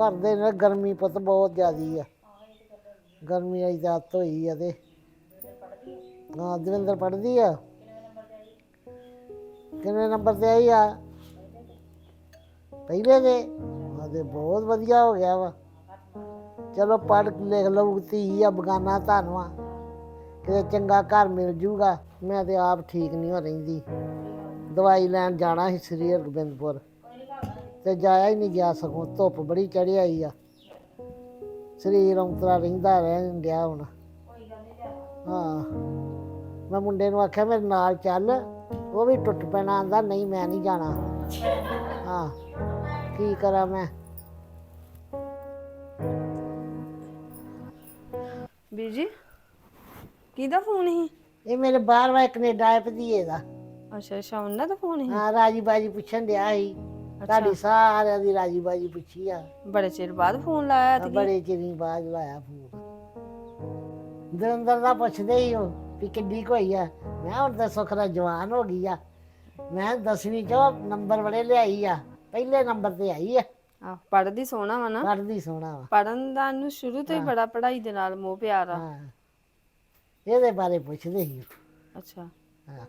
ਕਰਦੇ ਨੇ, ਗਰਮੀ ਪੁੱਤ ਬਹੁਤ ਜ਼ਿਆਦੀ ਆ। ਗਰਮੀ ਆਈ ਜਾਤ ਹੋਈ ਆ ਤੇ। ਹਾਂ, ਦਵਿੰਦਰ ਪੜ੍ਹਦੀ ਆ। ਕਿੰਨੇ ਨੰਬਰ ਤੇ ਆਈ ਆ? ਪਹਿਲੇ ਦੇ ਹਾਂ ਤੇ ਬਹੁਤ ਵਧੀਆ ਹੋ ਗਿਆ ਵਾ। ਚਲੋ ਪੜ੍ਹ ਲਿਖ ਲਊ ਧੀ ਆ, ਬਗਾਨਾ ਧੰਨਵਾ ਕਿਤੇ ਚੰਗਾ ਘਰ ਮਿਲ ਜੂਗਾ। ਮੈਂ ਤੇ ਆਪ ਠੀਕ ਨਹੀਂ ਹੋ ਰਹਿੰਦੀ। ਦਵਾਈ ਲੈਣ ਜਾਣਾ ਸੀ ਸ੍ਰੀ ਹਰਗੋਬਿੰਦਪੁਰ। ਤੇ ਜਾਇਆ ਹੀ ਨਹੀਂ ਗਿਆ ਸਗੋਂ ਧੁੱਪ ਬੜੀ ਚੜ੍ਹ ਆਈ ਆ। ਸਰੀਰ ਉਂਤਰਾ ਰਹਿੰਦਾ ਰਹਿਣ ਗਿਆ ਹੁਣ। ਹਾਂ। ਮੈਂ ਮੁੰਡੇ ਨੂੰ ਆਖਿਆ ਮੇਰੇ ਨਾਲ ਚੱਲ ਉਹ ਵੀ ਟੁੱਟ ਪੈਣਾ ਆਂਦਾ ਨਹੀਂ ਮੈਂ ਨਹੀਂ ਜਾਣਾ। ਹਾਂ। ਕੀ ਕਰਾਂ ਮੈਂ? ਵੀਰ ਜੀ ਕਿਹਦਾ ਫੋਨ ਸੀ? ਇਹ ਮੇਰੇ ਬਾਹਰ ਵਾ ਕੈਨੇਡਾ ਆਏ ਭਤੀਏ ਦਾ। ਅੱਛਾ ਅੱਛਾ ਉਹਨਾਂ ਦਾ ਫੋਨ ਸੀ? ਹਾਂ ਰਾਜੀ ਬਾਜੀ ਪੁੱਛਣ ਡਿਆ ਸੀ। ਤੁਹਾਡੀ ਸਾਰਿਆਂ ਦੀ ਰਾਜੀ ਬਾਜੀ ਪੁੱਛੀ ਆ। ਬੜੇ ਚਿਰ ਬਾਅਦ ਫੋਨ ਲਾਇਆ ਤੇ ਬੜੇ ਚਿਰੀ ਬਾਅਦ ਲਾਇਆ ਫੋਨ। ਦਰਿੰਦਰ ਦਾ ਪੁੱਛਦੇ ਹੀ ਹੋ ਵੀ ਕਿੱਡੀ ਕੁ ਹੋਈ ਆ। ਮੈਂ ਹੁਣ ਤਾਂ ਸੁਖਰਾ ਜਵਾਨ ਹੋ ਗਈ ਆ। ਮੈਂ ਦਸਵੀਂ ਚੋਂ ਨੰਬਰ ਬੜੇ ਲਿਆਈ ਆ। ਪਹਿਲੇ ਨੰਬਰ ਤੇ ਆਈ ਆ। ਆ ਪੜ੍ਹਦੀ ਸੋਹਣਾ ਵਾ ਨਾ। ਪੜ੍ਹਦੀ ਸੋਹਣਾ ਵਾ। ਪੜਨ ਦਾ ਨੂੰ ਸ਼ੁਰੂ ਤੋਂ ਹੀ ਬੜਾ ਪੜ੍ਹਾਈ ਦੇ ਨਾਲ ਮੋਹ ਪਿਆਰ ਆ। ਹਾਂ। ਇਹਦੇ ਬਾਰੇ ਪੁੱਛਦੇ ਸੀ ਅੱਛਾ। ਹਾਂ।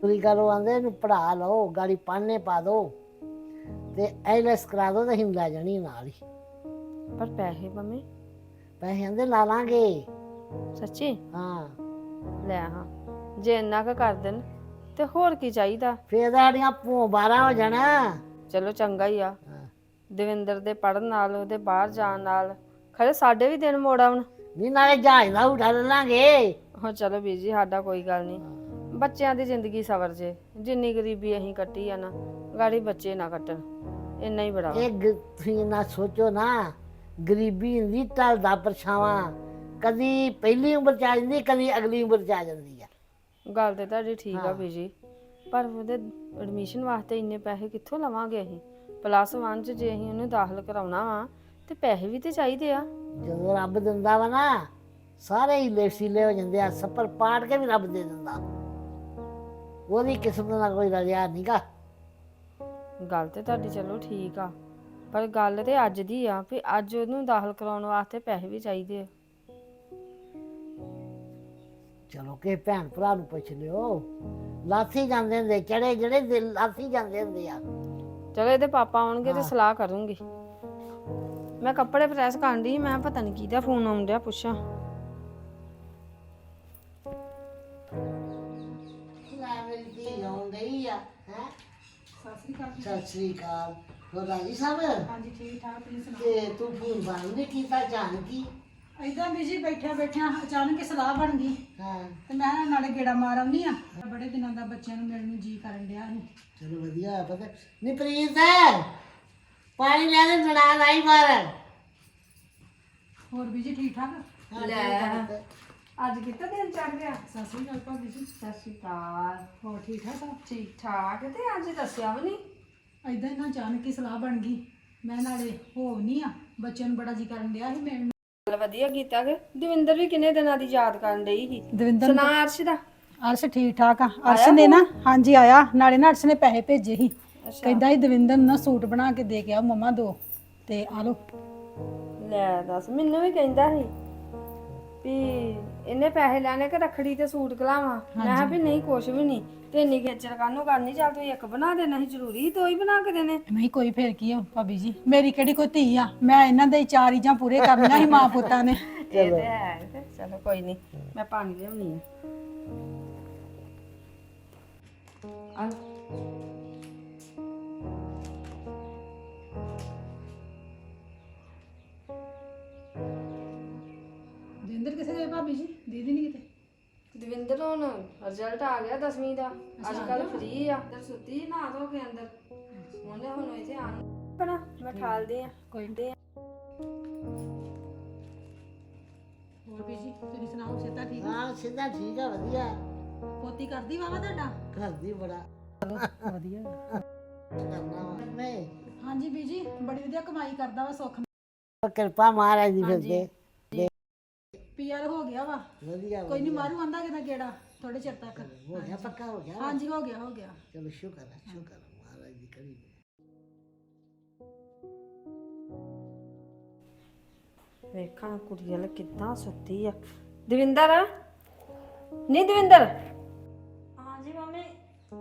ਪੂਰੀ ਕਰੋ ਆਂਦੇ ਇਹਨੂੰ ਪੜਾ ਲਓ ਗਾੜੀ ਪੜ੍ਹਨੇ ਪਾ ਦੋ। ਤੇ ਐਲਐਸ ਕਰਾ ਦੋ ਤਾਂ ਹਿੰਦਾ ਜਾਣੀ ਨਾਲ ਹੀ। ਪਰ ਪੈਸੇ ਮੰਮੀ? ਪੈਸੇ ਆਂਦੇ ਲਾ ਲਾਂਗੇ। ਸੱਚੀ? ਹਾਂ। ਲੈ ਹਾਂ ਜੇ ਇੰਨਾ ਕੁ ਕਰ ਦੇਣ ਤੇ ਹੋਰ ਕੀ ਚਾਹੀਦਾ? ਫੇਰ ਸਾਡੀਆਂ ਭੂ 12 ਹੋ ਜਾਣਾ। ਚਲੋ ਚੰਗਾ ਹੀ ਆ। ਹਾਂ। ਦਵਿੰਦਰ ਦੇ ਪੜਨ ਨਾਲ ਉਹਦੇ ਬਾਹਰ ਜਾਣ ਨਾਲ ਖਰੇ ਸਾਡੇ ਵੀ ਦਿਨ ਮੋੜ ਆਉਣ। ਨਹੀਂ ਨਾਲੇ ਜਹਾਜ਼ ਦਾ ਉਠਾ ਲਾਂਗੇ। ਹੋ ਚਲੋ ਵੀਰ ਜੀ ਸਾਡਾ ਕੋਈ ਗੱਲ ਨਹੀਂ। ਬੱਚਿਆਂ ਦੀ ਜ਼ਿੰਦਗੀ ਸਵਰ ਜੇ ਜਿੰਨੀ ਗਰੀਬੀ ਅਸੀਂ ਕੱਟੀ ਆ ਨਾ ਗਾੜੀ ਬੱਚੇ ਨਾ ਕੱਟਣ ਇੰਨਾ ਹੀ ਬੜਾ ਵਾ। ਇਹ ਗ- ਤੁਸੀਂ ਨਾ ਸੋਚੋ ਨਾ ਗਰੀਬੀ ਹੁੰਦੀ ਟਲਦਾ ਪਰਛਾਵਾਂ। ਕਦੀ ਪਹਿਲੀ ਉਮਰ ਚ ਆ ਜਾਂਦੀ ਕਦੀ ਅਗਲੀ ਉਮਰ ਚ ਆ ਜਾਂਦੀ ਆ। ਗੱਲ ਤੇ ਤੁਹਾਡੀ ਠੀਕ ਆ ਵੀਰ ਜੀ ਪਰ ਉਹਦੇ ਐਡਮਿਸ਼ਨ ਵਾਸਤੇ ਇੰਨੇ ਪੈਸੇ ਕਿੱਥੋਂ ਲਵਾਂਗੇ ਅਸੀਂ? ਪਲੱਸ 1 ਚ ਜੇ ਅਸੀਂ ਉਹਨੂੰ ਦਾਖਲ ਕਰਾਉਣਾ ਵਾ ਤੇ ਪੈਸੇ ਵੀ ਤੇ ਚਾਹੀਦੇ ਆ। ਜਦੋਂ ਰੱਬ ਦਿੰਦਾ ਵਾ ਨਾ ਸਾਰੇ ਹੀ ਲੇਸੀਲੇ ਹੋ ਜਾਂਦੇ ਆ ਸੱਪਰ ਪਾੜ ਕੇ ਵੀ ਰੱਬ ਦੇ ਦਿੰਦਾ। ਉਹਦੀ ਕਿਸਮਤ ਨਾਲ ਕੋਈ ਰਲਿਆ ਨਹੀਂਗਾ ਗੱਲ ਤੇ ਤੁਹਾਡੀ ਚਲੋ ਠੀਕ ਆ। ਪਰ ਗੱਲ ਤੇ ਅੱਜ ਦੀ ਆ ਵੀ ਅੱਜ ਉਹਨੂੰ ਦਾਖਲ ਕਰਾਉਣ ਵਾਸਤੇ ਪੈਸੇ ਵੀ ਚਾਹੀਦੇ ਆ। ਚਲੋ ਕਿ ਭੈਣ ਭਰਾ ਨੂੰ ਪੁੱਛ ਲਿਓ। ਲਾਥੀ ਜਾਂਦੇ ਹੁੰਦੇ ਚੜੇ ਜਿਹੜੇ ਦਿਲ ਲਾਥੀ ਜਾਂਦੇ ਹੁੰਦੇ ਆ। ਚਲੋ ਇਹਦੇ ਪਾਪਾ ਆਉਣਗੇ ਤੇ ਸਲਾਹ ਕਰੂੰਗੀ। ਮੈਂ ਕੱਪੜੇ ਪ੍ਰੈਸ ਕਰਨ ਦੀ ਮੈਂ ਪਤਾ ਨਹੀਂ ਕਿਹਦਾ ਫੋਨ ਆਉਂਦਿਆ ਪੁੱਛਾਂ। ਸਤਿ ਸ੍ਰੀ ਅਕਾਲ। ਹੋਰ ਰਾਜੀ ਸਾਹਿਬ ਹਾਂਜੀ ਠੀਕ ਠਾਕ ਤੁਸੀਂ ਸੁਣਾਓ? ਤੇ ਤੂੰ ਫੋਨ ਬੰਦ ਨਹੀਂ ਕੀਤਾ ਜਾਣਕੀ ਏਦਾਂ ਬਿਜ਼ੀ ਬੈਠਿਆ ਬੈਠਿਆ ਅਚਾਨਕ ਹੀ ਸਲਾਹ ਬਣ ਗਈ। ਹਾਂ। ਤੇ ਮੈਂ ਕਿਹਾ ਨਾਲੇ ਗੇੜਾ ਮਾਰ ਆਉਣੀ ਆ। ਬੜੇ ਦਿਨਾਂ ਦਾ ਬੱਚਿਆਂ ਨੂੰ ਮਿਲਣ ਨੂੰ ਜੀ ਕਰਨ ਡਿਆ ਸੀ। ਚਲੋ ਵਧੀਆ ਹੋਇਆ ਪਤਾ ਨਹੀਂ ਪ੍ਰੀਤ ਪਾਣੀ ਲੈ ਦੇ ਨਣਾ ਆਈ ਬਾਹਰ। ਹੋਰ ਬੀਜੀ ਠੀਕ ਠਾਕ? ਲੈ ਅੱਜ ਕਿੱਥੇ ਦਿਨ ਚੜ ਗਿਆ ਸਤਿ ਸ੍ਰੀ ਅਕਾਲ ਭਾਬੀ ਜੀ। ਸਤਿ ਸ਼੍ਰੀ ਅਕਾਲ। ਹੋਰ ਠੀਕ ਠਾਕ ਸਭ ਠੀਕ ਠਾਕ। ਤੇ ਅੱਜ ਦੱਸਿਆ ਵੀ ਨਹੀਂ? ਏਦਾਂ ਹੀ ਨਾ ਅਚਾਨਕ ਹੀ ਸਲਾਹ ਬਣ ਗਈ। ਮੈਂ ਨਾਲੇ ਹੋ ਨਹੀਂ ਆ। ਬੱਚਿਆਂ ਨੂੰ ਬੜਾ ਜੀ ਕਰਨ ਡਿਆ ਸੀ ਚੱਲ ਵਧੀਆ ਕੀਤਾ ਕਿ ਦਵਿੰਦਰ ਵੀ ਕਿੰਨੇ ਦਿਨਾਂ ਦੀ ਯਾਦ ਕਰਨ ਡਈ ਸੀ? ਦਵਿੰਦਰ ਸੁਣਾ ਅਰਸ਼ ਦਾ। ਅਰਸ਼ ਠੀਕ ਠਾਕ ਆ। ਅਰਸ਼ ਨੇ ਨਾ ਹਾਂਜੀ ਆਇਆ। ਨਾਲੇ ਨਾ ਅਰਸ਼ ਨੇ ਪੈਸੇ ਭੇਜੇ ਸੀ। ਕਹਿੰਦਾ ਸੀ ਦਵਿੰਦਰ ਨੂੰ ਨਾ ਸੂਟ ਬਣਾ ਕੇ ਦੇ ਕੇ ਆਓ ਮਮਾ ਦੋ। ਤੇ ਆ ਲੋ ਲੈ ਦੱਸ ਮੈਨੂੰ ਵੀ ਕਹਿੰਦਾ ਸੀ। ਵੀ ਇਹਨੇ ਪੈਸੇ ਲੈਣੇ ਕਿ ਰੱਖੜੀ ਤੇ ਸੂਟ ਕਲਾਵਾਂ। ਮੈਂ ਕਿਹਾ ਵੀ ਨਹੀਂ ਕੁਛ ਵੀ ਨਹੀਂ। ਤੇ ਇੰਨੀ ਖੇਚਲ ਕਾਹਨੂੰ ਕਰਨੀ? ਚੱਲ ਤੂੰ ਇੱਕ ਬਣਾ ਦੇਣਾ ਸੀ ਜ਼ਰੂਰੀ ਦੋ ਹੀ ਬਣਾ ਕੇ ਦੇਣੇ। ਨਹੀਂ ਕੋਈ ਫੇਰ ਕੀ ਆ ਭਾਬੀ ਜੀ? ਮੇਰੀ ਕਿਹੜੀ ਕੋਈ ਧੀ ਆ? ਮੈਂ ਇਹਨਾਂ ਦੇ ਹੀ ਚਾਰ ਚੀਜ਼ਾਂ ਪੂਰੇ ਕਰਨੀਆਂ ਸੀ ਮਾਂ ਪੁੱਤਾਂ ਨੇ। ਇਹ ਤੇ ਹੈ ਤੇ ਚਲੋ ਕੋਈ ਨਹੀਂ ਮੈਂ ਪਾਣੀ ਲਿਆਉਣੀ ਆ। ਆ ਭਾਬੀ ਜੀ? ਦੀਦੀ ਨਹੀਂ ਕਿਤੇ? ਦਵਿੰਦਰ ਹੁਣ ਰਿਜ਼ਲਟ ਆ ਗਿਆ 10ਵੀਂ ਦਾ। ਅੱਜ ਕੱਲ ਫ੍ਰੀ ਆ। ਤੇ ਸੁੱਤੀ ਨਾ ਧੋ ਕੇ ਅੰਦਰ। ਉਹਨੇ ਹੁਣ ਇੱਥੇ ਆਣ ਬਣਾ ਮੈਂ ਠਾਲਦੀ ਆ। ਕੋਈ ਦੇ ਹੋਰ ਵੀ ਜੀ ਤੁਸੀਂ ਸੁਣਾਓ ਸਿੱਧਾ ਠੀਕ ਹਾਂ ਸਿੱਧਾ ਠੀਕ ਆ ਵਧੀਆ। ਪੋਤੀ ਕਰਦੀ ਵਾਵਾ ਤੁਹਾਡਾ? ਘਰ ਦੀ ਬੜਾ ਵਧੀਆ। ਕਰਨਾ ਵਾ। ਹਾਂਜੀ ਬੀਜੀ ਬੜੀ ਵਧੀਆ ਕਮਾਈ ਕਰਦਾ ਵਾ ਸੁੱਖ ਕਿਰਪਾ ਮਹਾਰਾਜ ਦੀ ਹੋ ਗਿਆ ਵਾ ਵਧੀਆ। ਕੋਈ ਨਹੀਂ ਮਾਰੂ ਆਂਦਾ ਕਿਤੇ ਗੇੜਾ ਥੋੜੇ ਚਿਰ ਤੱਕ। ਹੋ ਗਿਆ ਪੱਕਾ ਹੋ ਗਿਆ। ਹਾਂਜੀ ਹੋ ਗਿਆ ਹੋ ਗਿਆ। ਚਲੋ ਸ਼ੁਕਰ ਹੈ ਸ਼ੁਕਰ ਹੈ ਮਹਾਰਾਜ ਦੀ ਕਰੀ ਵੇਖਾਂ ਕੁੜੀ ਵਾਲ ਕਿੱਦਾਂ ਸੁੱਤੀ ਆ। ਦਵਿੰਦਰ? ਨਹੀਂ ਦਵਿੰਦਰ? ਹਾਂਜੀ ਮੰਮੀ।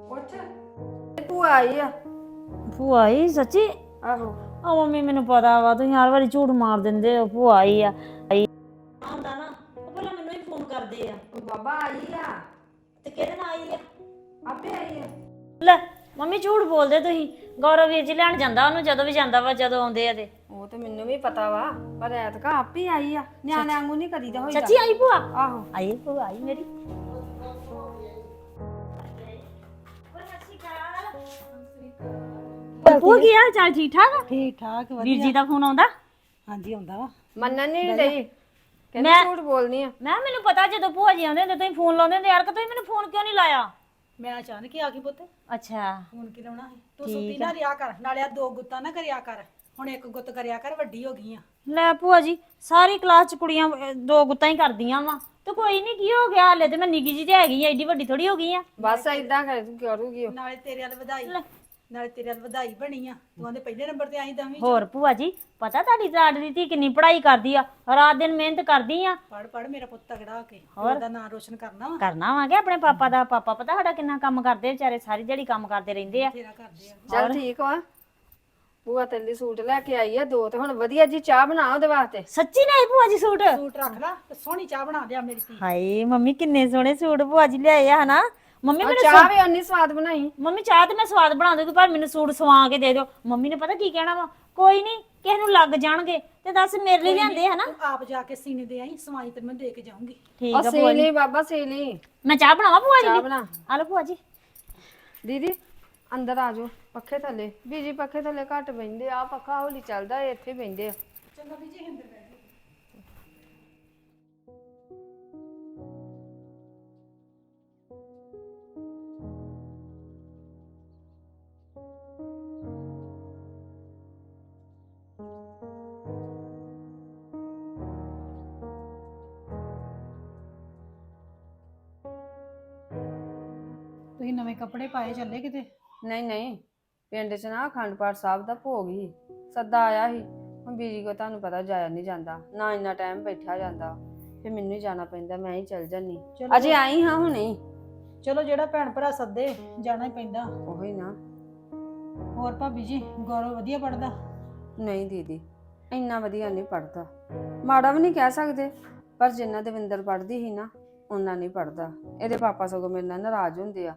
ਉੱਠ। ਭੂਆ ਆਈ ਆ। ਭੂਆ ਆਈ ਸੱਚੀ? ਆਹੋ। ਆ ਮੰਮੀ ਮੈਨੂੰ ਪਤਾ ਵਾ ਤੁਸੀਂ ਹਰ ਵਾਰੀ ਝੂਠ ਮਾਰ ਦਿੰਦੇ ਹੋ ਭੂਆ ਆਈ ਆ। ਆਈ ਬਾਬਾ ਆਈ ਆ। ਤੇ ਕਿਹਦੇ ਨਾਲ ਆਈ ਆ? ਆਪੇ ਆਈ ਆ। ਲੈ ਮੰਮੀ ਝੂਠ ਬੋਲਦੇ ਤੁਸੀਂ। ਗੌਰਵ ਵੀਰ ਜੀ ਲੈਣ ਜਾਂਦਾ ਉਹਨੂੰ ਜਦੋਂ ਵੀ ਜਾਂਦਾ ਵਾ ਜਦੋਂ ਆਉਂਦੇ ਆ ਤੇ। ਉਹ ਤੇ ਮੈਨੂੰ ਵੀ ਪਤਾ ਵਾ ਪਰ ਐਤਕਾ ਆਪੇ ਆਈ ਆ। ਨਿਆਣਿਆਂ ਵਾਂਗੂ ਨਹੀਂ ਕਰੀਦਾ ਹੋਈਦਾ। ਸੱਚੀ ਆਈ ਭੂਆ? ਆਹੋ। ਆਈ ਭੂਆ ਆਈ ਮੇਰੀ। ਭੂਆ ਕੀ ਹਾਲ ਚਾਲ? ਠੀਕ ਠਾਕ? ਠੀਕ ਠਾਕ ਵਧੀਆ। ਵੀਰ ਜੀ ਦਾ ਫੋਨ ਆਉਂਦਾ? ਹਾਂਜੀ ਆਉਂਦਾ ਵਾ। ਮੰਨਣ ਨਹੀਂ ਰਹੀ ਕਹਿੰਦੀ ਮੈਂ- ਝੂਠ ਬੋਲਨੀ ਆ। ਮੈਂ ਕਿਹਾ ਮੈਨੂੰ ਪਤਾ ਜਦੋਂ ਭੂਆ ਜੀ ਆਉਂਦੇ ਹੁੰਦੇ ਤੁਸੀਂ ਫੋਨ ਲਾਉਂਦੇ ਹੁੰਦੇ ਯਾਰ ਕਿ ਤੁਸੀਂ ਮੈਨੂੰ ਫੋਨ ਕਿਉਂ ਨਹੀਂ ਲਾਇਆ? ਮੈਂ ਅਚਾਨਕ ਹੀ ਆ ਗਈ ਪੁੱਤ। ਅੱਛਾ। ਫੋਨ ਕੀ ਲਾਉਣਾ ਸੀ? ਤੂੰ ਸੁੱਤੀ ਨਾ ਰਿਆ ਕਰ ਨਾਲੇ ਆ ਦੋ ਗੁੱਤਾਂ ਨਾ ਕਰਿਆ ਕਰ। ਹੁਣ ਇੱਕ ਗੁੱਤ ਕਰਿਆ ਕਰ ਵੱਡੀ ਹੋ ਗਈ ਆ। ਲੈ ਭੂਆ ਜੀ ਸਾਰੀ ਕਲਾਸ ਚ ਕੁੜੀਆਂ ਅਹ, ਦੋ ਗੁੱਤਾਂ ਹੀ ਕਰਦੀਆਂ ਵਾ। ਤੇ ਕੋਈ ਨਹੀਂ ਕੀ ਹੋ ਗਿਆ ਹਲੇ ਤੇ? ਮੈਂ ਨਿੱਕੀ ਜੀ ਤੇ ਹੈਗੀ ਆ ਐਡੀ ਵੱਡੀ ਥੋੜੀ ਹੋ ਗਈ ਆ। ਬਸ ਕਰ ਕਰੂਗੀ ਉਹ। ਨਾਲੇ ਤੇਰੇ ਵੱਲ ਵਧਾਈ। ਨਾਲੇ ਤੇਰੇ ਵੱਲ ਵਧਾਈ ਬਣੀ ਆ। ਤੂੰ ਆਂਦੇ ਪਹਿਲੇ ਨੰਬਰ ਤੇ ਆਈ ਦਵੀਂ ਹੋਰ ਭੂਆ ਜੀ ਪਤਾ ਤੁਹਾਡੀ ਲਾਡ ਦੀ ਧੀ ਕਿੰਨੀ ਪੜ੍ਹਾਈ ਕਰਦੀ ਆ? ਰਾਤ ਦਿਨ ਮਿਹਨਤ ਕਰਦੀ ਆ। ਪੜ ਪੜ ਮੇਰਾ ਪੁੱਤ ਤਗੜਾ ਹੋ ਕੇ। ਉਹਦਾ ਨਾਂ ਰੋਸ਼ਨ ਕਰਨਾ ਵਾ। ਕਰਨਾ ਵਾਂਗੇ ਆਪਣੇ ਪਾਪਾ ਦਾ? ਪਾਪਾ ਪਤਾ ਸਾਡਾ ਕਿੰਨਾ ਕੰਮ ਕਰਦੇ ਵਿਚਾਰੇ ਸਾਰੀ ਦਿਹਾੜੀ ਕੰਮ ਕਰਦੇ ਰਹਿੰਦੇ ਆ। ਤੇਰਾ ਕਰਦੇ ਆ। ਚੱਲ ਠੀਕ ਵਾ। ਭੂਆ ਤੇਰੇ ਲਈ ਸੂਟ ਲੈ ਕੇ ਆਈ ਆ ਦੋ ਤੇ ਹੁਣ ਵਧੀਆ ਜੀ ਚਾਹ ਬਣਾ ਉਹਦੇ ਵਾਸਤੇ। ਸੱਚੀ ਨਹੀਂ ਭੂਆ ਜੀ ਸੂਟ? ਸੂਟ ਰੱਖ ਲੈ ਤੇ ਸੋਹਣੀ ਚਾਹ ਬਣਾ ਦਿਆ ਮੇਰੀ ਧੀ। ਹਾਏ ਮੰਮੀ ਕਿੰਨੇ ਸੋਹਣੇ ਸੂਟ ਭੂਆ ਜੀ ਲਿਆਏ ਆ ਹਨਾ? ਮੰਮੀ ਮੈਨੂੰ ਚਾਹ ਵੀ ਉਨੀ ਸਵਾਦ ਬਣਾਈ। ਮੰਮੀ ਚਾਹ ਤੇ ਮੈਂ ਸਵਾਦ ਬਣਾ ਦੂੰਗੀ ਪਰ ਮੈਨੂੰ ਸੂਟ ਸਵਾ ਕੇ ਦੇ ਦਿਓ। ਮੰਮੀ ਨੇ ਪਤਾ ਕੀ ਕਹਿਣਾ ਵਾ? ਕੋਈ ਨਹੀਂ ਕਿਸੇ ਨੂੰ ਲੱਗ ਜਾਣਗੇ ਤੇ ਦੱਸ ਮੇਰੇ ਲਈ ਲਿਆਂਦੇ ਹਨਾ ਤੂੰ ਆਪ ਜਾ ਕੇ ਸੀਨੇ ਦੇ ਆਈ ਸਵਾਈ ਤੇ ਮੈਂ ਦੇ ਕੇ ਜਾਊਂਗੀ। ਠੀਕ ਉਹ ਆ ਭੂਆ ਸੀ ਜੀ। ਲਈ ਬਾਬਾ ਸੀ ਲਈ ਮੈਂ ਚਾਹ ਬਣਾਵਾਂ ਭੂਆ ਜੀ? ਚਾਹ ਬਣਾ। ਆ ਲਓ ਭੂਆ ਜੀ। ਦੀਦੀ ਅੰਦਰ ਆ ਜਾਓ ਪੱਖੇ ਥੱਲੇ। ਬੀਜੀ ਪੱਖੇ ਥੱਲੇ ਘੱਟ ਬੈਂਦੇ ਆ ਪੱਖਾ ਹੌਲੀ ਚੱਲਦਾ ਇਹ ਇੱਥੇ ਬੈਂਦੇ ਆ। ਚੰਗਾ ਵੀ ਜੀ ਹਿੰਦਰ ਨਵੇਂ ਕੱਪੜੇ ਪਾਏ ਚੱਲੇ ਕਿਤੇ? ਨਹੀਂ ਨਹੀਂ ਪਿੰਡ 'ਚ ਨਾ ਅਖੰਡ ਪਾਠ ਸਾਹਿਬ ਦਾ ਭੋਗ ਹੀ ਸੱਦਾ ਆਇਆ ਸੀ। ਹੁਣ ਬੀਜੀ ਕੋ ਤੁਹਾਨੂੰ ਪਤਾ ਜਾਇਆ ਨਹੀਂ ਜਾਂਦਾ ਨਾ ਇੰਨਾ ਟਾਈਮ ਬੈਠਾ ਜਾਂਦਾ। ਫਿਰ ਮੈਨੂੰ ਹੀ ਜਾਣਾ ਪੈਂਦਾ ਮੈਂ ਹੀ ਚੱਲ ਜਾਨੀ ਚਲੋ। ਅਜੇ ਆਈ ਹਾਂ ਹੁਣੇ। ਹੀ। ਚਲੋ ਜਿਹੜਾ ਭੈਣ ਭਰਾ ਸੱਦੇ ਜਾਣਾ ਹੀ ਪੈਂਦਾ। ਉਹੀ ਨਾ। ਹੋਰ ਭਾਬੀ ਜੀ ਗੌਰਵ ਵਧੀਆ ਪੜਦਾ ਨਹੀਂ ਦੀਦੀ ਇੰਨਾ ਵਧੀਆ ਨਹੀਂ ਪੜਦਾ ਮਾੜਾ ਵੀ ਨਹੀਂ ਕਹਿ ਸਕਦੇ ਪਰ ਜਿੰਨਾ ਦਵਿੰਦਰ ਪੜਦੀ ਸੀ ਨਾ ਉਹਨਾਂ ਨਹੀਂ ਪੜਦਾ ਇਹਦੇ ਪਾਪਾ ਸਗੋਂ ਮੇਰੇ ਨਾਲ ਨਾਰਾਜ਼ ਹੁੰਦੇ ਆ।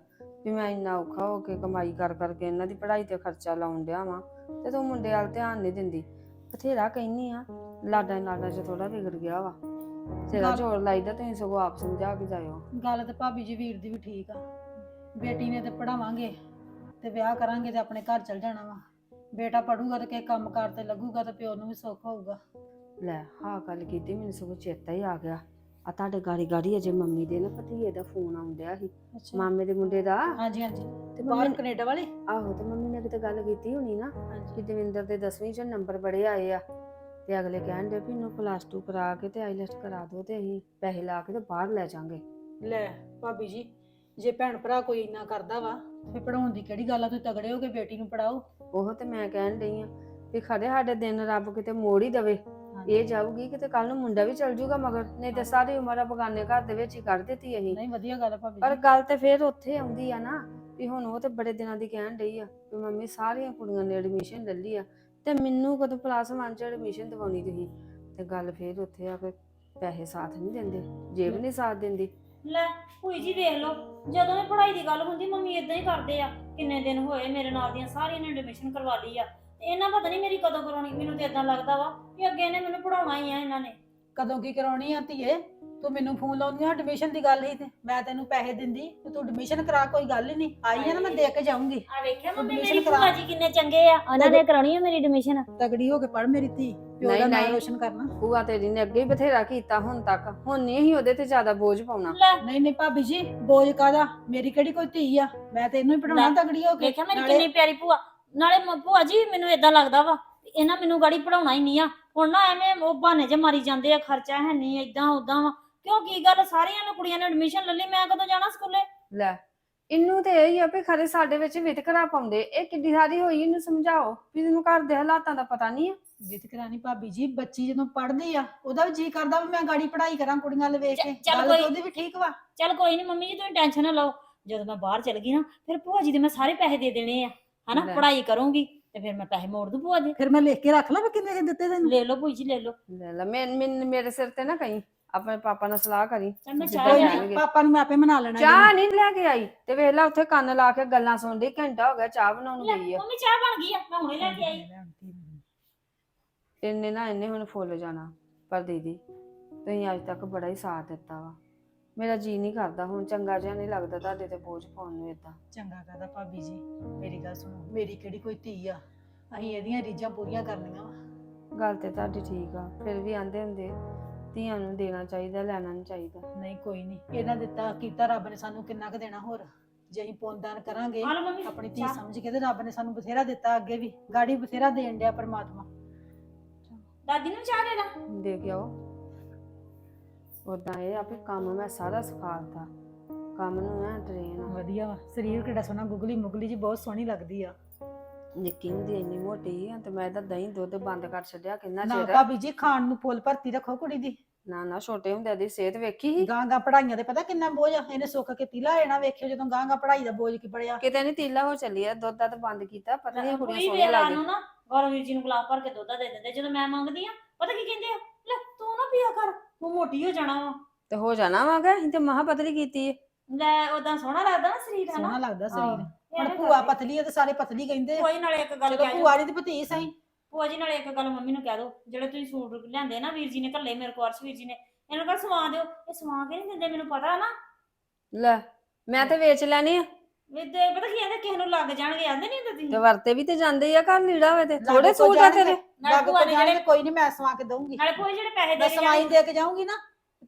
ਵੀ ਮੈਂ ਇੰਨਾ ਔਖਾ ਹੋ ਕੇ ਕਮਾਈ ਕਰ ਕਰਕੇ ਇਹਨਾਂ ਦੀ ਪੜ੍ਹਾਈ ਤੇ ਖਰਚਾ ਲਾਉਣ ਡਿਆ ਵਾਂ ਤੇ ਤੂੰ ਮੁੰਡੇ ਵੱਲ ਧਿਆਨ ਨਹੀਂ ਦਿੰਦੀ। ਬਥੇਰਾ ਕਹਿੰਨੀ ਆ ਲਾਡਾ ਲਾਡਾ ਚ ਥੋੜਾ ਵਿਗੜ ਗਿਆ ਵਾ। ਤੇਰਾ ਜ਼ੋਰ ਲਾਈਦਾ ਤੁਸੀਂ ਸਗੋਂ ਆਪ ਸਮਝਾ ਕੇ ਜਾਇਓ। ਗੱਲ ਤੇ ਭਾਬੀ ਜੀ ਵੀਰ ਦੀ ਵੀ ਠੀਕ ਆ। ਬੇਟੀ ਨੇ ਤੇ ਪੜਾਵਾਂਗੇ ਤੇ ਵਿਆਹ ਕਰਾਂਗੇ ਤੇ ਆਪਣੇ ਘਰ ਚਲ ਜਾਣਾ ਵਾ। ਬੇਟਾ ਪੜੂਗਾ ਤੇ ਕਿਸੇ ਕੰਮ ਕਾਰ ਤੇ ਲੱਗੂਗਾ ਤੇ ਪਿਓ ਨੂੰ ਵੀ ਸੁੱਖ ਹੋਊਗਾ। ਲੈ ਹਾਂ ਗੱਲ ਕੀਤੀ ਮੈਨੂੰ ਸਗੋਂ ਚੇਤਾ ਹੀ ਆ ਗਿਆ। ਆ ਤੁਹਾਡੇ ਗਾੜੀ ਗਾੜੀ ਅਜੇ ਮੰਮੀ ਦੇ ਨਾ ਭਤੀਏ ਦਾ ਫੋਨ ਆਉਂਦਿਆ ਸੀ ਅੱਛਾ। ਮਾਮੇ ਦੇ ਮੁੰਡੇ ਦਾ। ਹਾਂਜੀ ਹਾਂਜੀ। ਤੇ ਬਾਹਰ ਮੰਮੀ ਕੈਨੇਡਾ ਵਾਲੇ? ਆਹੋ ਤੇ ਮੰਮੀ ਨੇ ਕਿਤੇ ਗੱਲ ਕੀਤੀ ਹੋਣੀ ਨਾ ਕਿ ਹਾਂਜੀ ਦਵਿੰਦਰ ਦੇ 10ਵੀਂ ਚ ਨੰਬਰ ਬੜੇ ਆਏ ਆ ਤੇ ਅਗਲੇ ਕਹਿਣ ਦੇ ਵੀ ਇਹਨੂੰ ਪਲੱਸ 2 ਕਰਾ ਕੇ ਤੇ ਆਈਲੈਟ ਕਰਾ ਦਿਓ ਤੇ ਅਸੀਂ ਪੈਸੇ ਲਾ ਕੇ ਤੇ ਬਾਹਰ ਲੈ ਜਾਾਂਗੇ ਲੈ ਭਾਬੀ ਜੀ ਜੇ ਭੈਣ ਭਰਾ ਕੋਈ ਇੰਨਾ ਕਰਦਾ ਵਾ ਫੇ ਪੜਾਉਣ ਦੀ ਕਿਹੜੀ ਗੱਲ ਆ ਤੁਸੀਂ ਤਗੜੇ ਹੋ ਕੇ ਬੇਟੀ ਨੂੰ ਪੜਾਓ ਉਹ ਤੇ ਮੈਂ ਕਹਿਣ ਡਈ ਆ ਵੀ ਖੜੇ ਸਾਡੇ ਦਿਨ ਰੱਬ ਕਿਤੇ ਮੋੜ ਹੀ ਦਵੇ। ਇਹ ਜਾਊਗੀ ਕਿਤੇ ਕੱਲ ਨੂੰ ਮੁੰਡਾ ਵੀ ਚਲ ਜਾਊਗਾ ਮਗਰ ਨਹੀਂ ਤੇ ਸਾਰੀ ਉਮਰ ਆ ਬਗਾਨੇ ਘਰ ਦੇ ਵਿੱਚ ਹੀ ਕੱਢ ਦਿੱਤੀ ਅਸੀਂ। ਨਹੀਂ ਵਧੀਆ ਗੱਲ ਆ ਭਾਬੀ ਪਰ ਜੀ। ਗੱਲ ਤੇ ਫੇਰ ਉੱਥੇ ਆਉਂਦੀ ਆ ਨਾ ਵੀ ਹੁਣ ਉਹ ਤੇ ਬੜੇ ਦਿਨਾਂ ਦੀ ਕਹਿਣ ਡਈ ਆ ਵੀ ਮੰਮੀ ਸਾਰੀਆਂ ਕੁੜੀਆਂ ਨੇ ਐਡਮਿਸ਼ਨ ਲੈ ਲਈ ਆ ਤੇ ਮੈਨੂੰ ਕਦੋਂ ਪਲੱਸ 1 ਚ ਐਡਮਿਸ਼ਨ ਦਿਵਾਉਣੀ ਤੁਸੀਂ? ਤੇ ਗੱਲ ਫੇਰ ਉੱਥੇ ਆ ਕੇ ਪੈਸੇ ਸਾਥ ਨਹੀਂ ਦਿੰਦੇ ਜੇਬ ਨਹੀਂ ਸਾਥ ਦਿੰਦੀ। ਲੈ ਭੂਈ ਜੀ ਵੇਖ ਲਓ ਜਦੋਂ ਵੀ ਪੜ੍ਹਾਈ ਦੀ ਗੱਲ ਹੁੰਦੀ ਮੰਮੀ ਇਦਾਂ ਹੀ ਕਰਦੇ ਆ। ਕਿੰਨੇ ਦਿਨ ਹੋਏ ਮੇਰੇ ਨਾਲ ਦੀਆਂ ਸਾਰੀਆਂ ਨੇ ਐਡਮਿਸ਼ਨ ਕਰਵਾ ਲਈ ਆ। ਤੇ ਇਹਨਾਂ ਪਤਾ ਨਹੀਂ ਮੇਰੀ ਕਦੋਂ ਕਰਾਉਣੀ ਮੈਨੂੰ ਤੇ ਇਦਾਂ ਲੱਗਦਾ ਵਾ ਵੀ ਅੱਗੇ ਇਹਨੇ ਮੈਨੂੰ ਪੜਾਉਣਾ ਹੀ ਆ ਇਹਨਾਂ ਨੇ। ਕਦੋਂ ਕੀ ਕਰਾਉਣੀ ਆ ਧੀਏ? ਤੂੰ ਮੈਨੂੰ ਫੋਨ ਲਾਉਂਦੀ ਆ ਐਡਮਿਸ਼ਨ ਦੀ ਗੱਲ ਹੀ ਤੇ ਮੈਂ ਤੈਨੂੰ ਪੈਸੇ ਦਿੰਦੀ ਤੇ ਤੂੰ ਐਡਮਿਸ਼ਨ ਕਰਾ ਕੋਈ ਗੱਲ ਹੀ ਨਹੀਂ। ਆਈ ਆ ਨਾ ਮੈਂ ਦੇ ਕੇ ਜਾਊਂਗੀ। ਆ ਵੇਖਿਆ ਮੰਮੀ Admission ਮੇਰੀ ਕਰਾ। ਭੂਆ ਜੀ ਕਿੰਨੇ ਚੰਗੇ ਆ ਉਹਨਾਂ ਨੇ ਕਰਾਉਣੀ ਆ ਮੇਰੀ ਐਡਮਿਸ਼ਨ ਤਗੜੀ ਹੋ ਕੇ ਪੜ ਮੇਰੀ ਧੀ ਪਿਓ ਨਹੀਂ, ਦਾ ਨਾਮ ਨਹੀਂ। ਰੋਸ਼ਨ ਕਰਨਾ। ਭੂਆ ਤੇਰੀ ਨੇ ਅੱਗੇ ਹੀ ਬਥੇਰਾ ਕੀਤਾ ਹੁਣ ਤੱਕ। ਹੁਣ ਨਹੀਂ ਹੀ ਉਹਦੇ ਤੇ ਜ਼ਿਆਦਾ ਬੋਝ ਪਾਉਣਾ। ਲੈ। ਨਹੀਂ ਨਹੀਂ ਭਾਬੀ ਜੀ ਬੋਝ ਕਾਦਾ ਮੇਰੀ ਕਿਹੜੀ ਕੋਈ ਧੀ ਆ? ਮੈਂ ਤੈਨੂੰ ਹੀ ਪੜਾਉਣਾ ਲੈ, ਤਗੜੀ ਹੋ ਕੇ। ਵੇਖਿਆ ਮੇਰੀ ਨਾਲੇ- ਕਿੰਨੀ ਪਿਆਰੀ ਭੂਆ। ਨਾਲੇ ਮ- ਭੂਆ ਜੀ ਮੈਨੂੰ ਇਦਾਂ ਲੱਗਦਾ ਵਾ ਵੀ ਇਹਨਾਂ ਮੈਨੂੰ ਗਾੜੀ ਪੜਾਉਣਾ ਹੀ ਨਹੀਂ ਆ। ਹੁਣ ਨਾ ਐਵੇਂ ਉਹ ਬਹਾਨੇ ਜੇ ਮਾਰੀ ਜਾਂਦੇ ਆ ਖਰਚਾ ਹੈ ਨਹੀਂ ਇਦਾਂ ਉਦਾਂ ਵਾ। ਕਿਉਂ ਕੀ ਗੱਲ? ਸਾਰੀਆਂ ਨੂੰ ਕੁੜੀਆਂ ਨੇ ਐਡਮਿਸ਼ਨ ਲੈ ਲਈ ਮੈਂ ਕਦੋਂ ਜਾਣਾ ਸਕੂਲੇ? ਲੈ ਇਹਨੂੰ ਤੇ ਇਹ ਹੀ ਆ ਵੀ ਖਰੇ ਸਾਡੇ ਵਿੱਚ ਵਿਤਕਰਾ ਪਾਉਂਦੇ। ਇਹ ਕਿੱਡੀ ਸਾਰੀ ਹੋਈ ਇਹਨੂੰ ਸਮਝਾਓ ਵੀ ਇਹਨੂੰ ਘਰ ਦੇ ਹਾਲਾਤਾਂ ਦਾ ਪਤਾ ਨਹੀਂ ਆ। ਜਿੱਤ ਕਰਾਣੀ ਭਾਬੀ ਜੀ ਬੱਚੀ ਜਦੋਂ ਪੜ੍ਹਦੀ ਆ ਉਹਦਾ ਵੀ ਜੀ ਕਰਦਾ ਵੀ ਮੈਂ ਗਾੜੀ ਪੜ੍ਹਾਈ ਕਰਾਂ ਕੁੜੀਆਂ ਵੱਲ ਵੇਖ ਕੇ। ਚੱਲ ਗੱਲ ਕੋਈ- ਤਾਂ ਉਹਦੀ ਵੀ ਠੀਕ ਵਾ। ਚੱਲ ਕੋਈ ਨਹੀਂ ਮੰਮੀ ਜੀ ਤੁਸੀਂ ਟੈਨਸ਼ਨ ਨਾ ਲਓ। ਜਦੋਂ ਮੈਂ ਬਾਹਰ ਚਲ ਗਈ ਨਾ ਫਿਰ ਭੂਆ ਜੀ ਦੇ ਮੈਂ ਸਾਰੇ ਪੈਸੇ ਦੇ ਦੇਣੇ ਆ। ਹਨਾ ਲੈ। ਪੜ੍ਹਾਈ ਕਰੂੰਗੀ ਤੇ ਫਿਰ ਮੈਂ ਪੈਸੇ ਮੋੜ ਦੂੰ ਭੂਆ ਦੇ ਫਿਰ ਮੈਂ ਲਿਖ ਕੇ ਰੱਖ ਲਾਂ ਵੀ ਕਿੰਨੇ ਕੁ ਦਿੱਤੇ ਤੈਨੂੰ? ਲੈ ਲਓ ਭੂਈ ਜੀ ਲੈ ਲਓ। ਲੈ ਲੈ ਮੈਂ ਮੈਂ- ਮੇਰੇ ਸਿਰ ਤੇ ਨਾ ਕਹੀਂ ਆਪਣੇ ਪਾਪਾ ਨਾਲ ਸਲਾਹ ਕਰੀ। ਚੱਲ ਮੈਂ ਚਾਹ ਕੋਈ। ਨਹੀਂ ਪਾਪਾ ਨੂੰ ਮੈਂ ਆਪੇ ਮਨਾ ਲੈਣਾ ਚਾਹ ਨਹੀਂ ਲੈ ਕੇ ਆਈ। ਤੇ ਵੇਖ ਲੈ ਉੱਥੇ ਕੰਨ ਲਾ ਕੇ ਗੱਲਾਂ ਸੁਣਦੀ ਘੰਟਾ ਹੋ ਗਿਆ ਚਾਹ ਬਣਾਉਣ ਗਈ ਆ। ਮੰਮੀ ਚਾਹ ਬਣ ਗਈ ਆ ਮੈਂ ਹੁਣੇ ਲੈ ਕੇ ਆਈ। ਇੰਨੇ ਨਾ। ਇੰਨੇ ਹੁਣ ਫੁੱਲ ਜਾਣਾ ਪਰ ਦੀਦੀ ਤੁਸੀਂ ਅੱਜ ਤੱਕ ਬੜਾ ਹੀ ਸਾਥ ਦਿੱਤਾ ਵਾ। ਮੇਰਾ ਜੀ ਨਹੀਂ ਕਰਦਾ ਹੁਣ ਚੰਗਾ ਜਿਹਾ ਨਹੀਂ ਲੱਗਦਾ ਤੁਹਾਡੇ ਤੇ ਬੋਝ ਪਾਉਣ ਨੂੰ ਇਦਾਂ ਚੰਗਾ ਕਹਦਾ ਭਾਬੀ ਜੀ ਮੇਰੀ ਗੱਲ ਸੁਣੋ ਮੇਰੀ ਕਿਹੜੀ ਕੋਈ ਧੀ ਆ? ਅਸੀਂ ਇਹਦੀਆਂ ਰੀਝਾਂ ਪੂਰੀਆਂ ਕਰਨੀਆਂ ਵਾ। ਗੱਲ ਤੇ ਤੁਹਾਡੀ ਠੀਕ ਆ ਫਿਰ ਵੀ ਆਂਦੇ ਹੁੰਦੇ ਧੀਆਂ ਨੂੰ ਦੇਣਾ ਚਾਹੀਦਾ ਲੈਣਾ ਨਹੀਂ ਚਾਹੀਦਾ। ਨਹੀਂ ਕੋਈ ਨਹੀਂ ਇਹਨਾਂ ਦਿੱਤਾ ਕੀਤਾ ਰੱਬ ਨੇ ਸਾਨੂੰ ਕਿੰਨਾ ਕੁ ਦੇਣਾ ਹੋਰ। ਜੇ ਅਸੀਂ ਪੁੰਨਦਾਨ ਕਰਾਂਗੇ ਆ ਲਓ ਮੰਮੀ ਆਪਣੀ ਧੀ ਚਾਹ। ਸਮਝ ਕੇ ਤੇ ਰੱਬ ਨੇ ਸਾਨੂੰ ਬਥੇਰਾ ਦਿੱਤਾ ਅੱਗੇ ਵੀ ਗਾੜੀ ਬਥੇਰਾ ਦੇਣ ਡਿਆ ਪਰਮਾਤਮਾ। ਦਾਦੀ ਨੂੰ ਚਾਹ ਦੇ ਦਾਂ। ਦੇ ਕੇ ਆਓ। ਉਦਾਂ ਇਹ ਆ ਵੀ ਕੰਮ ਮੈਂ ਸਾਰਾ ਸਿਖਾਤਾ ਕੰਮ ਨੂੰ ਐ ਟ੍ਰੇਨ ਵਧੀਆ ਵਾ। ਸਰੀਰ ਕਿੱਡਾ ਸੋਹਣਾ ਗੁਗਲੀ ਮੁਗਲੀ ਜੀ ਬਹੁਤ ਸੋਹਣੀ ਲੱਗਦੀ ਆ। ਨਿੱਕੀ ਹੁੰਦੀ ਇੰਨੀ ਮੋਟੀ ਆ ਤੇ ਮੈਂ ਤਾਂ ਦਹੀਂ ਦੁੱਧ ਬੰਦ ਕਰ ਛੱਡਿਆ ਕਿੰਨਾ ਨਾ ਚਿਰ। ਭਾਬੀ ਜੀ ਖਾਣ ਨੂੰ ਫੁੱਲ ਭਰਤੀ ਰੱਖੋ ਕੁੜੀ ਦੀ। ਨਾ ਨਾ ਛੋਟੇ ਹੁੰਦੇ ਦੀ ਸਿਹਤ ਵੇਖੀ ਸੀ। ਗਾਂ ਗਾਂ ਪੜਾਈਆਂ ਦੇ ਪਤਾ ਕਿੰਨਾ ਬੋਝ ਆ? ਇਹਨੇ ਸੁੱਕ ਕੇ ਤਿਲਾ ਲੈਣਾ ਵੇਖਿਓ ਜਦੋਂ ਗਾਂ ਗਾਂ ਪੜਾਈ ਦਾ ਬੋਝ ਕੀ ਪੜਿਆ ਕਿਤੇ ਨਹੀਂ ਤੀਲਾ ਹੋ ਚੱਲੀ ਆ ਦੁੱਧ ਦਾ ਤਾਂ ਬੰਦ ਕੀਤਾ ਪਤਾ ਨਹੀਂ ਕੁੜੀਆਂ ਕੋਈ ਸੋਹਣੀਆਂ ਵੇਲਾ ਲੱਗਦੀਆਂ। ਨੂੰ ਜੀ ਨੂੰ ਭਰ ਕੇ ਦੁੱਧ ਦੇ ਦਿੰਦੇ। ਜਦੋਂ ਮੈਂ ਮੰਗਦੀ ਆ ਪਤਾ ਕੀ ਕਹਿੰਦੇ ਆ? ਲੈ ਤੂੰ ਪੀਆ ਕਰ ਤੂੰ ਮੋਟੀ ਹੋ ਜਾਣਾ ਵਾ। ਤੇ ਹੋ ਜਾਣਾ ਵਾਗਾ ਅਸੀਂ ਤੇ ਮਹਾ ਪਤਲੀ ਕੀਤੀ ਏ। ਲੈ ਉਦਾਂ ਸੋਹਣਾ ਲੱਗਦਾ ਨਾ ਸਰੀਰ ਸੋਹਣਾ ਹਨਾ ਲੱਗਦਾ ਸਰੀਰ। ਹੁਣ ਭੂਆ। ਪਤਲੀ ਆ ਤੇ ਸਾਰੇ ਪਤਲੀ ਕਹਿੰਦੇ। ਕੋਈ ਨਾਲੇ ਇੱਕ ਗੱਲ ਚਲੋ ਕਹਿ ਭੂਆ ਦੀ ਤੇ ਭਤੀ ਸਹੀ। ਭੂਆ ਜੀ ਨਾਲੇ ਇੱਕ ਗੱਲ ਮੰਮੀ ਨੂੰ ਕਹਿ ਦਿਓ। ਜਿਹੜੇ ਤੁਸੀਂ ਸੂਟ ਲਿਆਂਦੇ ਨਾ ਵੀਰ ਜੀ ਨੇ ਘੱਲੇ ਮੇਰੇ ਕੋਲ ਅਰਸ਼ ਵੀਰ ਜੀ ਨੇ ਇਹਨਾਂ ਨੂੰ ਕਹ ਸਵਾ ਦਿਓ। ਇਹ ਸਵਾ ਕੇ ਨਹੀਂ ਦਿੰਦੇ ਮੈਨੂੰ ਪਤਾ ਨਾ। ਲੈ ਮੈਂ ਤੇ ਵੇਚ ਲੈਣੀ ਆ। ਵੀ ਤੇ ਪਤਾ ਕੀ ਕਹਿੰਦੇ ਕਿਸੇ ਨੂੰ ਲੱਗ ਜਾਣਗੇ ਆਂਦੇ ਨਹੀਂ ਹੁੰਦੇ ਤੇ ਤੁਸੀਂ ਵਰਤੇ ਵੀ ਤੇ ਜਾਂਦੇ ਹੀ ਆ ਘਰ ਲੀੜਾ ਹੋਵੇ ਤੇ। ਥੋੜੇ ਸੂਟ ਆ। ਤੇਰੇ? ਨਾਲੇ ਲੱਗ ਭੂਆ ਕੋ ਨੇ ਜਾਣਗੇ ਜਿਹੜੇ ਕੋਈ ਨਹੀਂ ਮੈਂ ਸਵਾ ਕੇ ਦਊਂਗੀ। ਨਾਲੇ ਜੀ ਜਿਹੜੇ ਪੈਸੇ ਮੈਂ ਦੇ ਕੇ ਸਵਾਈ ਦੇ ਕੇ ਜਾਊਂਗੀ ਨਾ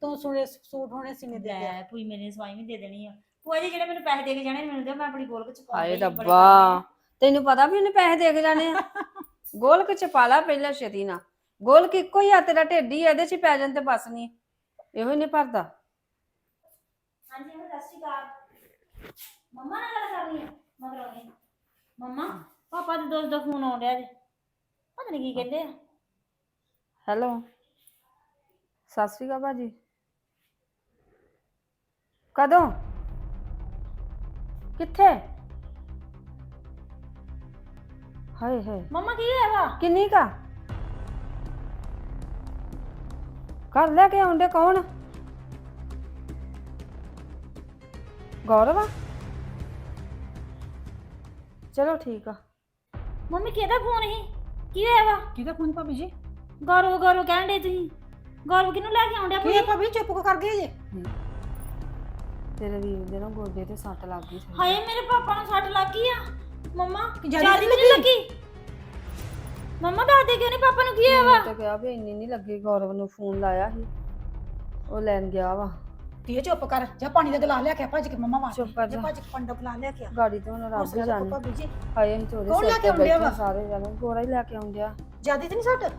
ਤੂੰ ਸੁਣੇ ਸੂਟ ਹੋਣੇ ਸੀਨੇ ਦੇ ਦੇ ਲੈ ਮੇਰੀ ਸਵਾਈ ਵੀ ਦੇ ਦੇਣੀ ਆ। ਭੂਆ ਜੀ ਜਿਹੜੇ ਮੈਨੂੰ ਪੈਸੇ ਦੇ ਕੇ ਜਾਣੇ ਮੈਨੂੰ ਦਿਓ ਮੈਂ ਆਪਣੀ ਗੋਲਕ ਚ ਪਾ ਹਾਏ ਦੇਣੀ, ਬੜੇ ਰੱਬਾ। ਤੈਨੂੰ ਪਤਾ ਵੀ ਉਹਨੇ ਪੈਸੇ ਦੇ ਕੇ ਜਾਣੇ ਆ। ਗੋਲਕ ਚ ਪਾ ਲਾ ਪਹਿਲਾਂ ਛੇਤੀ ਨਾ ਗੋਲਕ ਇੱਕੋ ਹੀ ਆ ਤੇਰਾ ਢਿੱਡੀ ਇਹਦੇ ਚ ਹੀ ਪੈ ਜਾਣ ਤੇ ਬਸ ਨਹੀਂ ਇਹੋ ਹੀ ਨਹੀਂ ਭਰਦਾ। ਹਾਂਜੀ ਮੈਂ ਸਤਿ ਸ਼੍ਰੀ ਅਕਾਲ। ਮੰਮਾ ਨਾਲ ਗੱਲ ਕਰਨੀ ਹੈ ਮਗਰ ਆਉਣੀ ਮੰਮਾ ਪਾਪਾ ਦੇ ਦੋਸਤ ਦਾ ਫੋਨ ਆਉਣ ਡਿਆ ਜੇ। ਪਤਾ ਨਹੀਂ ਕੀ ਕਹਿੰਦੇ ਆ। ਹੈਲੋ। ਸਤਿ ਸ਼੍ਰੀ ਅਕਾਲ ਭਾਜੀ। ਕਦੋਂ? ਕਿੱਥੇ? ਹਾਏ ਹਾਏ। ਮੰਮਾ ਕੀ ਹੋਇਆ ਵਾ? ਕਿੰਨੀ ਕਾ ਘਰ ਲੈ ਕੇ ਆਉਂਦੇ ਕੌਣ? ਗੌਰਵ ਆ? ਚਲੋ ਠੀਕ ਆ। ਮੰਮੀ ਕਿਹਦਾ ਫੋਨ ਸੀ? ਕੀ ਹੋਇਆ ਵਾ? ਕਿਹਦਾ ਫੋਨ ਭਾਬੀ ਜੀ? ਗੌਰਵ ਗੌਰਵ ਕਹਿਣ ਦੇ ਤੁਸੀਂ? ਗੌਰਵ ਕਿਹਨੂੰ ਲੈ ਕੇ ਡਿਆ ਕੀ ਭਾਬੀ ਚੁੱਪ ਕਰ ਗਏ ਜੇ ਤੇਰੇ ਵੀਰ ਦੇ ਨਾ ਗੋਡੇ ਤੇ ਸੱਟ ਲੱਗ ਗਈ ਸੀ। ਹਾਏ ਮੇਰੇ ਪਾਪਾ ਨੂੰ ਸੱਟ ਲੱਗ ਗਈ ਆ। ਮੰਮਾ ਜ਼ਿਆਦਾ ਨਹੀਂ ਲੱਗੀ? ਮੰਮਾ ਦੱਸ ਦੇ ਕਿਉਂ ਨਹੀਂ ਪਾਪਾ ਨੂੰ ਕੀ ਹੋਇਆ ਵਾ? ਮੈਂ ਤਾਂ ਕਿਹਾ ਵੀ ਇੰਨੀ ਨਹੀਂ ਲੱਗੀ ਗੌਰਵ ਨੂੰ ਫੋਨ ਲਾਇਆ ਸੀ। ਉਹ ਲੈਣ ਗਿਆ ਵਾ। ਧੀਏ ਚੁੱਪ ਕਰ। ਜਾ ਪਾਣੀ ਦਾ ਗਲਾਸ ਲਿਆ ਕੇ ਆ, ਭੱਜ ਕੇ ਮੰਮਾ ਵਾਸਤੇ। ਚੁੱਪ ਕਰ ਜਾ ਜਾ। ਭੱਜ ਕੇ ਪੰਡਾ ਗਲਾਸ ਲਿਆ ਕੇ ਆ। ਗਾੜੀ ਤੇ ਹੁਣ ਰੱਬ ਹੀ ਜਾਣੇ। ਭਾਬੀ ਜੀ। ਹਾਏ ਅਸੀਂ ਤੋਰੇ ਕੌਣ ਲੈ ਸਿਰ ਕੇ ਆਉਂਦਿਆ ਵਾ? ਸਾਰੇ ਜਾਣੇ ਗੋਰਾ ਹੀ ਲੈ ਕੇ ਆਉਂਦਿਆ ਜਿਆਦੀ ਤੇ ਨਹੀਂ ਸੱਟ?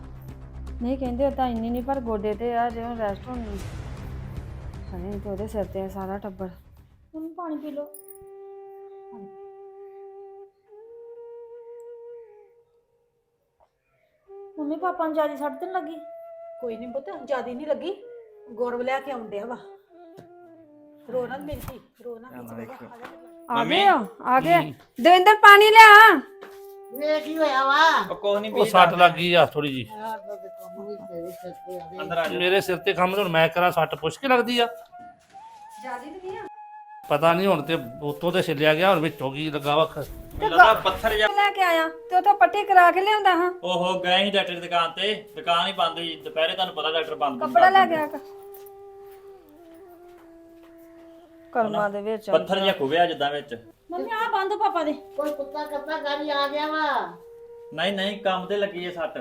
ਨਹੀਂ ਕਹਿੰਦੇ ਤਾਂ ਇੰਨੀ ਨਹੀਂ ਪਰ ਗੋਡੇ ਤੇ ਆ ਜਿਵੇਂ ਰੈਸਟ ਹੋਣੀ। ਹਾਏ ਅਸੀਂ ਤੇ ਉਹਦੇ ਸਿਰ ਤੇ ਆ ਸਾਰਾ ਟੱਬਰ। ਮੰਮੀ ਪਾਣੀ ਪੀ ਲਓ। ਮੰਮੀ ਪਾਪਾ ਨੂੰ ਜ਼ਿਆਦਾ ਸੱਟ ਤੇ ਨੀ ਲੱਗੀ? ਕੋਈ ਨਹੀਂ ਪੁੱਤ ਜਿਆਦੀ ਨਹੀਂ ਲੱਗੀ। ਗੌਰਵ ਲੈ ਕੇ ਆਉਂਦਿਆ ਵਾ। ਰੋ ਨਾ ਮੇਰੀ ਧੀ ਰੋ ਨਾ ਵਿੱਚ ਬਹਿ ਜਾ, ਆ ਜਾ। ਆ ਗਏ ਹੋ ਆ ਗਏ ਦਵਿੰਦਰ ਪਾਣੀ ਲਿਆ। ਵੇ ਕੀ ਹੋਇਆ ਵਾ? ਉਹ ਕੁਛ ਨਹੀਂ ਉਹ ਸੱਟ ਲੱਗ ਗਈ ਆ ਥੋੜੀ ਜੀ ਯਾਰ ਦਾ ਤੇ ਕੰਮ ਵੀ ਤੇਰੇ ਸਿਰ ਤੇ ਆ ਗਏ ਅੰਦਰ ਆ ਜਾ। ਮੇਰੇ ਸਿਰ ਤੇ ਕੰਮ ਹੁਣ ਮੈਂ ਕਰਾਂ ਸੱਟ ਪੁੱਛ ਕੇ ਲੱਗਦੀ ਆ। ਜਿਆਦੀ ਤੇ ਨਹੀਂ ਆ? ਪਤਾ ਨਹੀਂ ਹੁਣ ਤੇ ਉਤੋਂ ਤੇ ਛਿੱਲਿਆ ਗਿਆ ਹੁਣ ਵਿੱਚੋਂ ਕੀ ਲੱਗਾ ਵਾ ਖ- ਮੈਨੂੰ ਲੱਗਾ ਪੱਥਰ ਜਾ ਲੈ ਕੇ ਆਇਆ ਤੇ ਤਾਂ ਪੱਟੀ ਕਰਾ ਕੇ ਲਿਆਉਂਦਾ ਹਾਂ। ਓਹੋ ਗਏ ਸੀ ਡਾਕਟਰ ਦੀ ਦੁਕਾਨ ਤੇ। ਦੁਕਾਨ ਹੀ ਬੰਦ ਹੋਈ ਦੁਪਹਿਰੇ ਤੁਹਾਨੂੰ ਪਤਾ ਡਾਕਟਰ ਬੰਦ ਹੁੰਦਾ ਕੱਪੜਾ ਲੈ ਕੇ। ਕਰਮਾਂ ਦੇ ਵਿੱਚ ਪੱਥਰ ਜਿਹਾ ਖੁਬਿਆ ਜਿੱਦਾਂ ਵਿੱਚ। ਮੰਮੀ ਆ ਬੰਦ ਪਾਪਾ ਦੇ। ਕੋਈ ਕੁੱਤਾ ਕੱਤਾ ਗਾੜੀ ਆ ਗਿਆ ਵਾ। ਨਹੀਂ ਨਹੀਂ ਕੰਮ ਤੇ ਲੱਗੀ ਹੈ ਸੱਟ।